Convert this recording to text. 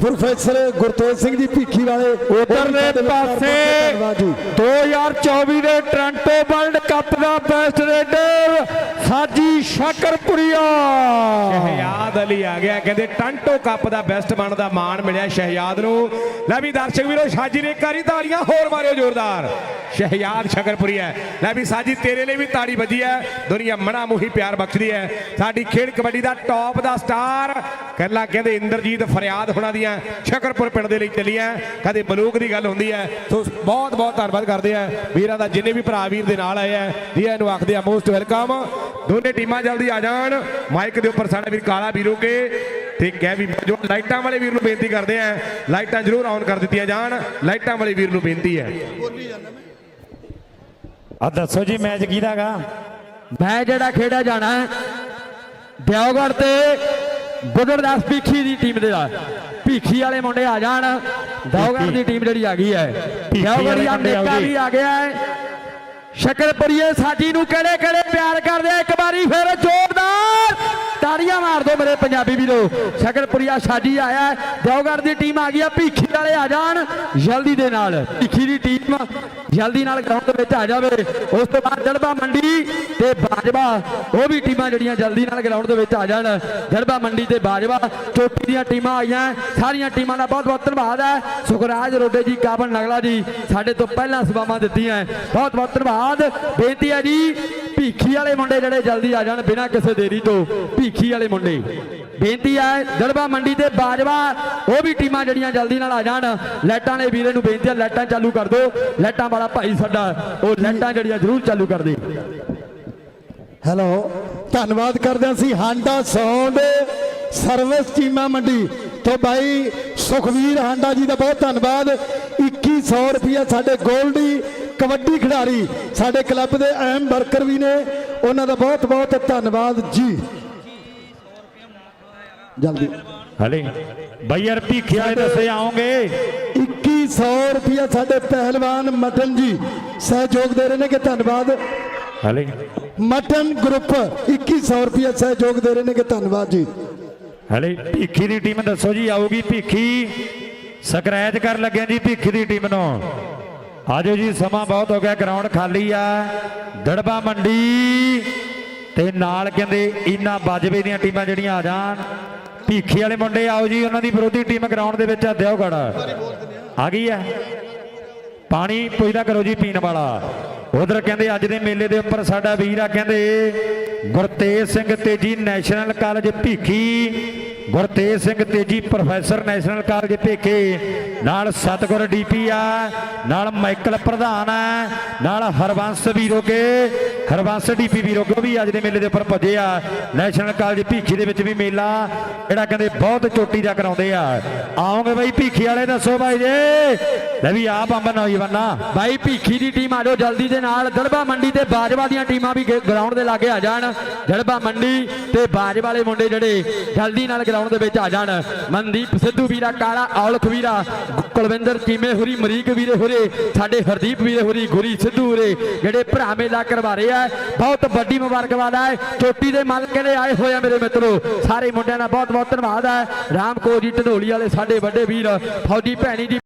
Professor Gurtej Singh ji Bhikhi ਵਾਲੇ ਉਧਰਲੇ ਪਾਸੇ ਧੰਨਵਾਦ ਜੀ। 2024 ਦੇ ਟ੍ਰਾਂਟੋ ਵਰਲਡ ਕੱਪ ਦਾ ਬੈਸਟ ਰੇਡਰ ਸਾਜੀ ਸ਼ਾਕਰਪੁਰੀਆ ਸ਼ਹਿਯਾਦ ਅਲੀ ਆ ਗਿਆ। ਕਹਿੰਦੇ ਟਾਂਟੋ ਕੱਪ ਦਾ ਬੈਸਟ ਬਣਦਾ ਮਾਣ ਮਿਲਿਆ ਸ਼ਹਿਯਾਦ ਨੂੰ। ਲੈ ਵੀ ਦਰਸ਼ਕ ਵੀਰੋ, ਸਾਜੀ ਨੇ ਕਰੀ ਤਾੜੀਆਂ, ਹੋਰ ਮਾਰਿਓ ਜ਼ੋਰਦਾਰ। ਸ਼ਹਿਯਾਦ ਸ਼ਕਰਪੁਰੀ ਹੈ। ਲੈ ਵੀ ਸਾਜੀ, ਤੇਰੇ ਲਈ ਵੀ ਤਾੜੀ ਵੱਜੀ ਹੈ। ਦੁਨੀਆ ਮਣਾ ਮੂਹੀ ਪਿਆਰ ਬਖਸ਼ਦੀ ਹੈ। ਸਾਡੀ ਖੇਡ ਕਬੱਡੀ ਦਾ ਟੌਪ ਦਾ ਸਟਾਰ ਕੱਲਾ ਕਹਿੰਦੇ ਇੰਦਰਜੀਤ ਫਰਿਆਦ ਹੋਣਾ ਦੀਆਂ ਸ਼ਕਰਪੁਰ ਪਿੰਡ ਦੇ ਲਈ ਚੱਲੀਆਂ। ਕਦੇ ਬਲੂਕ ਦੀ ਗੱਲ ਹੁੰਦੀ ਹੈ। ਸੋ ਬਹੁਤ ਬਹੁਤ ਧੰਨਵਾਦ ਕਰਦੇ ਆ ਵੀਰਾਂ ਦਾ, ਜਿੰਨੇ ਵੀ ਭਰਾ ਵੀਰ ਦੇ ਨਾਲ ਆਏ ਆ ਜੀ ਇਹਨੂੰ ਆਖਦੇ ਆ ਮੋਸਟ ਵੈਲਕਮ ਦੋਨੇ ਟੀਮਾਂ ਜਲਦੀ ਆ ਜਾਣ। ਮਾਈਕ ਦੇ ਉੱਪਰ ਸਾਡਾ ਵੀਰ ਕਾਲਾ ਵੀਰੋ ਕੇ ਤੇ ਕਹਿ ਵੀ ਜੋ ਲਾਈਟਾਂ ਵਾਲੇ ਵੀਰ ਨੂੰ ਬੇਨਤੀ ਕਰਦੇ ਆ ਲਾਈਟਾਂ ਜ਼ਰੂਰ ਆਨ ਕਰ ਦਿੱਤੀਆਂ ਜਾਣ। ਲਾਈਟਾਂ ਵਾਲੇ ਵੀਰ ਨੂੰ ਬੇਨਤੀ ਹੈ। ਆ ਦੱਸੋ ਜੀ ਮੈਚ ਕਿਹਦਾਗਾ ਮੈਂ ਜਿਹੜਾ ਖੇਡਿਆ ਜਾਣਾ ਹੈ, ਦਿਓਗੜ੍ਹ ਤੇ ਗੁਰਦਾਸ ਭੀਖੀ ਦੀ ਟੀਮ ਦੇ ਨਾਲ। ਭੀਖੀ ਵਾਲੇ ਮੁੰਡੇ ਆ ਜਾਣ ਦਿਓਗੜ੍ਹ ਦੀ ਟੀਮ ਜਿਹੜੀ ਆ ਗਈ ਹੈ। ਦਿਓਗੜ੍ਹ ਵਾਲੇ ਦਾ ਨੇਕਾ। ਵੀ ਆ ਗਿਆ ਹੈ। ਸ਼ਕਰਪੁਰੀਏ ਸਾਜੀ ਨੂੰ ਕਿਹੜੇ ਕਿਹੜੇ ਪਿਆਰ ਕਰਦੇ ਆ? ਇੱਕ ਵਾਰੀ ਫਿਰ ਜ਼ੋਰਦਾਰ ਤਾੜੀਆਂ ਮਾਰ ਦਿਓ ਮੇਰੇ ਪੰਜਾਬੀ ਵੀਰੋ। ਸ਼ਕਰਪੁਰੀਆ ਸਾਜੀ ਆਇਆ ਹੈ। ਦੀ ਟੀਮ ਆ ਗਈ ਆ। ਭੀਖੀ ਵਾਲੇ ਆ ਜਾਣ ਜਲਦੀ ਦੇ ਨਾਲ। ਭੀਖੀ ਦੀ ਟੀਮ ਜਲਦੀ ਨਾਲ ਗਰਾਊਂਡ ਵਿੱਚ ਆ ਜਾਵੇ। ਉਸ ਤੋਂ ਬਾਅਦ ਜੜਬਾ ਮੰਡੀ ਤੇ ਬਾਜਵਾ, ਉਹ ਵੀ ਟੀਮਾਂ ਜਿਹੜੀਆਂ ਜਲਦੀ ਨਾਲ ਗਰਾਊਂਡ ਦੇ ਵਿੱਚ ਆ ਜਾਣ। ਜੜਬਾ ਮੰਡੀ ਤੇ ਬਾਜਵਾ, ਚੋਟੀ ਦੀਆਂ ਟੀਮਾਂ ਆਈਆਂ ਸਾਰੀਆਂ ਟੀਮਾਂ ਦਾ ਬਹੁਤ ਬਹੁਤ ਧੰਨਵਾਦ ਹੈ। ਸੁਖਰਾਜ ਰੋਡੇ ਜੀ ਕਾਬਲ ਨਗਲਾ ਜੀ, ਸਾਡੇ ਤੋਂ ਪਹਿਲਾਂ ਸੇਵਾਵਾਂ ਦਿੱਤੀਆਂ ਬਹੁਤ ਬਹੁਤ ਧੰਨਵਾਦ। ਬੇਨਤੀ ਹੈ ਜੀ ਭੀਖੀ ਵਾਲੇ ਮੁੰਡੇ ਜਿਹੜੇ ਜਲਦੀ ਆ ਜਾਣ ਬਿਨਾਂ ਕਿਸੇ ਦੇਰੀ ਤੋਂ, ਭੀਖੀ ਵਾਲੇ ਮੁੰਡੇ। ਬੇਨਤੀ ਹੈ ਦੜਬਾ ਮੰਡੀ ਤੇ ਬਾਜਵਾ, ਉਹ ਵੀ ਟੀਮਾਂ ਜਿਹੜੀਆਂ ਜਲਦੀ ਨਾਲ ਆ ਜਾਣ। ਲਾਈਟਾਂ ਵਾਲੇ ਵੀਰੇ ਨੂੰ ਬੇਨਤੀ ਹੈ ਲਾਈਟਾਂ ਚਾਲੂ ਕਰ ਦਿਓ। ਲਾਈਟਾਂ ਵਾਲਾ ਭਾਈ ਸਾਡਾ, ਉਹ ਲਾਈਟਾਂ ਜਿਹੜੀਆਂ ਜ਼ਰੂਰ ਚਾਲੂ ਕਰ ਦੇ। ਹੈਲੋ, ਧੰਨਵਾਦ ਕਰਦੇ ਹਾਂ ਅਸੀਂ ਹਾਂਡਾ ਸੌਂਡ ਸਰਵਿਸ ਟੀਮਾਂ ਮੰਡੀ ਤੋਂ ਬਾਈ ਸੁਖਵੀਰ ਹਾਂਡਾ ਜੀ ਦਾ ਬਹੁਤ ਧੰਨਵਾਦ। 2100 ਰੁਪਇਆ ਸਾਡੇ ਗੋਲਡੀ ਕਬੱਡੀ ਖਿਡਾਰੀ ਸਾਡੇ ਕਲੱਬ ਦੇ ਅਹਿਮ ਵਰਕਰ ਵੀ ਨੇ। ਉਹਨਾਂ ਦਾ ਬਹੁਤ ਬਹੁਤ ਧੰਨਵਾਦ ਜੀ। ਜਲਦੀ। ਹਲੇ। ਬਈ ਯਾਰ ਭੀਖੀ ਵਾਲੇ ਦੱਸੇ ਆਉਂਗੇ 2100 ਰੁਪਇਆ ਸਾਡੇ ਪਹਿਲਵਾਨ ਮਟਨ ਜੀ ਸਹਿਯੋਗ ਦੇ ਰਹੇ ਨੇ ਕਿ ਧੰਨਵਾਦ। ਹਲੇ। ਮਟਨ ਗਰੁੱਪ 2100 ਰੁਪਇਆ ਸਹਿਯੋਗ ਦੇ ਰਹੇ ਨੇ ਕਿ ਧੰਨਵਾਦ ਜੀ। ਹਲੇ। ਭੀਖੀ ਦੀ ਟੀਮ ਦੱਸੋ ਜੀ ਆਊਗੀ ਭੀਖੀ। ਸਕਰੈਚ ਕਰ ਲੱਗੇ ਜੀ ਭੀਖੀ ਦੀ ਟੀਮ ਨੂੰ। ਆਜੋ ਜੀ, ਸਮਾਂ ਬਹੁਤ ਹੋ ਗਿਆ ਗਰਾਊਂਡ ਖਾਲੀ ਆ। ਦੜਬਾ ਮੰਡੀ ਤੇ ਨਾਲ ਕਹਿੰਦੇ ਇਨਾ ਬਾਜਵੇ ਦੀਆਂ ਟੀਮਾਂ ਜਿਹੜੀਆਂ ਆ ਜਾਣ। ਭੀਖੀ ਵਾਲੇ ਮੁੰਡੇ, ਆਓ ਜੀ, ਉਹਨਾਂ ਦੀ ਵਿਰੋਧੀ ਟੀਮ ਗਰਾਊਂਡ ਦੇ ਵਿੱਚ ਆ ਦਿਓਗੜ ਆ ਗਈ ਹੈ ਪਾਣੀ ਪੁੱਛਦਾ ਕਰੋ ਜੀ, ਪੀਣ ਵਾਲਾ। ਉਧਰ ਕਹਿੰਦੇ ਅੱਜ ਦੇ ਮੇਲੇ ਦੇ ਉੱਪਰ ਸਾਡਾ ਵੀਰ ਆ, ਕਹਿੰਦੇ Gurtej Singh Teji national college Bhikhi. Gurtej Singh Teji professor national college Bhikhi. ਨਾਲ ਸਤਗੁਰ ਡੀਪੀ ਆ, ਨਾਲ ਮਾਈਕਲ ਪ੍ਰਧਾਨ ਆ, ਨਾਲ ਹਰਵੰਸ ਵੀਰੋਗੇ। ਹਰਵੰਸ ਡੀਪੀ ਵੀਰੋਗੇ ਉਹ ਵੀ ਅੱਜ ਦੇ ਮੇਲੇ ਦੇ ਉੱਪਰ ਪੁੱਜੇ ਆ, ਨੈਸ਼ਨਲ ਕਾਲਜ ਭੀਖੀ ਦੇ ਵਿੱਚ ਵੀ ਮੇਲਾ, ਜਿਹੜਾ ਕਹਿੰਦੇ ਬਹੁਤ ਚੋਟੀ ਦਾ ਕਰਾਉਂਦੇ ਆ। ਆਉਂਗੇ ਬਾਈ ਭੀਖੀ ਵਾਲੇ, ਦੱਸੋ ਬਾਈ ਜੇ। ਲੈ ਵੀ ਆ ਬੰਬ ਨੌਜਵਾਨਾ, ਬਾਈ ਭੀਖੀ ਦੀ ਟੀਮ ਆ ਜਾਓ ਜਲਦੀ ਦੇ ਨਾਲ। ਦੜਬਾ ਮੰਡੀ ਤੇ ਬਾਜਵਾ ਦੀਆਂ ਟੀਮਾਂ ਵੀ ਗਰਾਊਂਡ ਦੇ ਲਾਗੇ ਆ ਜਾਣ। ਦੜਬਾ ਮੰਡੀ ਤੇ ਬਾਜਵਾ ਵਾਲੇ ਮੁੰਡੇ ਜਿਹੜੇ ਜਲਦੀ ਨਾਲ ਗਰਾਊਂਡ ਦੇ ਵਿੱਚ ਆ ਜਾਣ। ਮਨਦੀਪ ਸਿੱਧੂ ਵੀਰਾ, ਕਾਲਾ ਔਲਖ ਵੀਰਾ, ਕੁਲਵਿੰਦਰ ਚੀਮੇ ਹੁਰੀ ਮਰੀਕ ਵੀਰੇ ਹੁਰੇ, ਸਾਡੇ ਹਰਦੀਪ ਵੀਰੇ ਹੁਰੀ, ਗੁਰੀ ਸਿੱਧੂ ਹੁਰੇ, ਜਿਹੜੇ ਭਰਾ ਮੇਲਾ ਕਰਵਾ ਰਹੇ ਆ। ਬਹੁਤ ਵੱਡੀ ਮੁਬਾਰਕਬਾਦ ਹੈ। ਚੋਟੀ ਦੇ ਮਾਲਕ ਨੇ ਆਏ ਹੋਏ ਆ ਮੇਰੇ ਮਿੱਤਰੋ, ਸਾਰੇ ਮੁੰਡਿਆਂ ਦਾ ਬਹੁਤ ਬਹੁਤ ਧੰਨਵਾਦ ਹੈ। ਰਾਮਕੋ ਜੀ ਢਨੋਲੀ ਵਾਲੇ ਸਾਡੇ ਵੱਡੇ ਵੀਰ, ਫੌਜੀ ਭੈਣੀ ਦੀ